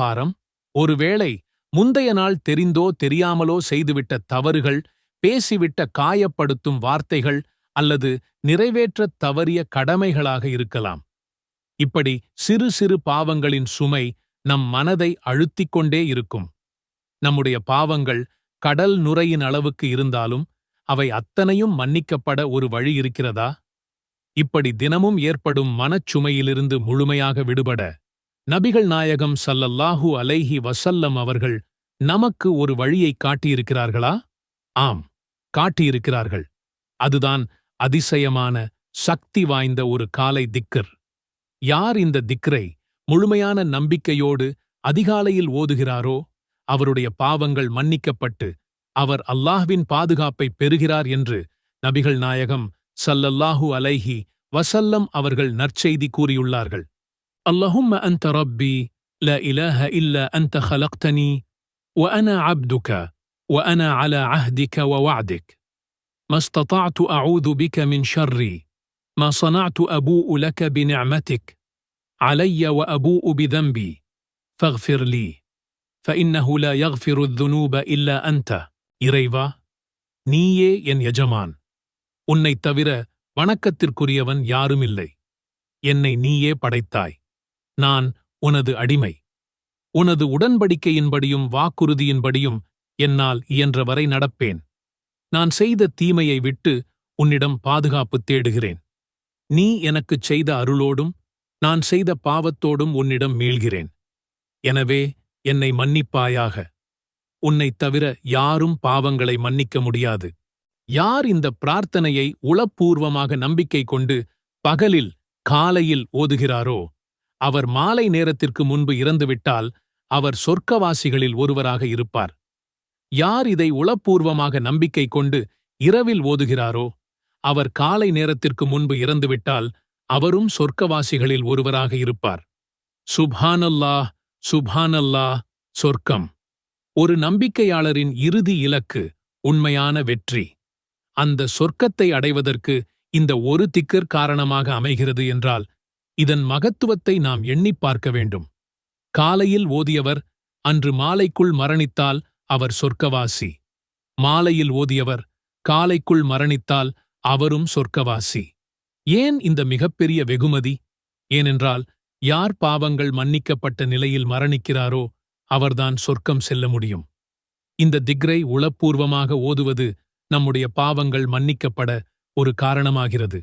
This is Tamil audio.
பாரம் ஒருவேளை முந்தைய நாள் தெரிந்தோ தெரியாமலோ செய்துவிட்ட தவறுகள் பேசிவிட்ட காயப்படுத்தும் வார்த்தைகள் அல்லது நிறைவேற்றத் தவறிய கடமைகளாக இருக்கலாம். இப்படி சிறு சிறு பாவங்களின் சுமை நம் மனதை அழுத்திக் கொண்டே இருக்கும். நம்முடைய பாவங்கள் கடல் நுரையின் அளவுக்கு இருந்தாலும் அவை அத்தனையும் மன்னிக்கப்பட ஒரு வழி இருக்கிறதா? இப்படி தினமும் ஏற்படும் மனச்சுமையிலிருந்து முழுமையாக விடுபட நபிகள் நாயகம் சல்லல்லாஹு அலைஹி வசல்லம் அவர்கள் நமக்கு ஒரு வழியை காட்டியிருக்கிறார்களா? ஆம் காட்டியிருக்கிறார்கள். அதுதான் அதிசயமான சக்தி வாய்ந்த ஒரு காலை திக்கர் யார் இந்த திக்ரை? முழுமையான நம்பிக்கையோடு அதிகாலையில் ஓதுகிறாரோ? அவருடைய பாவங்கள் மன்னிக்கப்பட்டு அவர் அல்லாஹ்வின் பாதுகாப்பை பெறுகிறார் என்று நபிகள் நாயகம் சல்லல்லாஹு அலைஹி வசல்லம் அவர்கள் நற்செய்தி கூறியுள்ளார்கள். اللهم انت ربي لا اله الا انت خلقتني وانا عبدك وانا على عهدك ووعدك ما استطعت اعوذ بك من شري ما صنعت ابوء لك بنعمتك علي وابوء بذنبي فاغفر لي فانه لا يغفر الذنوب الا انت இறைவா நீயே என் எஜமான் உன்னைத் தவிர வணக்கத்திற்குரியவன் யாருமில்லை என்னை நீயே படைத்தாய் நான் உனது அடிமை. உனது உடன்படிக்கையின்படியும் வாக்குறுதியின்படியும் என்னால் இயன்றவரை நடப்பேன். நான் செய்த தீமையை விட்டு உன்னிடம் பாதுகாப்பு தேடுகிறேன். நீ எனக்குச் செய்த அருளோடும் நான் செய்த பாவத்தோடும் உன்னிடம் மீள்கிறேன். எனவே என்னை மன்னிப்பாயாக. உன்னைத் தவிர யாரும் பாவங்களை மன்னிக்க முடியாது. யார் இந்த பிரார்த்தனையை உளப்பூர்வமாக நம்பிக்கை கொண்டு பகலில் காலையில் ஓதுகிறாரோ அவர் மாலை நேரத்திற்கு முன்பு இறந்துவிட்டால் அவர் சொர்க்கவாசிகளில் ஒருவராக இருப்பார். யார் இதை உளப்பூர்வமாக நம்பிக்கை கொண்டு இரவில் ஓதுகிறாரோ அவர் காலை நேரத்திற்கு முன்பு இறந்துவிட்டால் அவரும் சொர்க்கவாசிகளில் ஒருவராக இருப்பார். சுபானல்லா சுபானல்லா சொர்க்கம். ஒரு நம்பிக்கையாளரின் இறுதி இலக்கு உண்மையான வெற்றி. அந்த சொர்க்கத்தை அடைவதற்கு இந்த ஒரு திக்கர் காரணமாக அமைகிறது என்றால் இதன் மகத்துவத்தை நாம் எண்ணிப் பார்க்க வேண்டும். காலையில் ஓதியவர் அன்று மாலைக்குள் மரணித்தால் அவர் சொர்க்கவாசி. மாலையில் ஓதியவர் காலைக்குள் மரணித்தால் அவரும் சொர்க்கவாசி. ஏன் இந்த மிகப்பெரிய வெகுமதி? ஏனென்றால் யார் பாவங்கள் மன்னிக்கப்பட்ட நிலையில் மரணிக்கிறாரோ அவர்தான் சொர்க்கம் செல்ல முடியும். இந்த திக்ரை உளப்பூர்வமாக ஓதுவது நம்முடைய பாவங்கள் மன்னிக்கப்பட ஒரு காரணமாகிறது.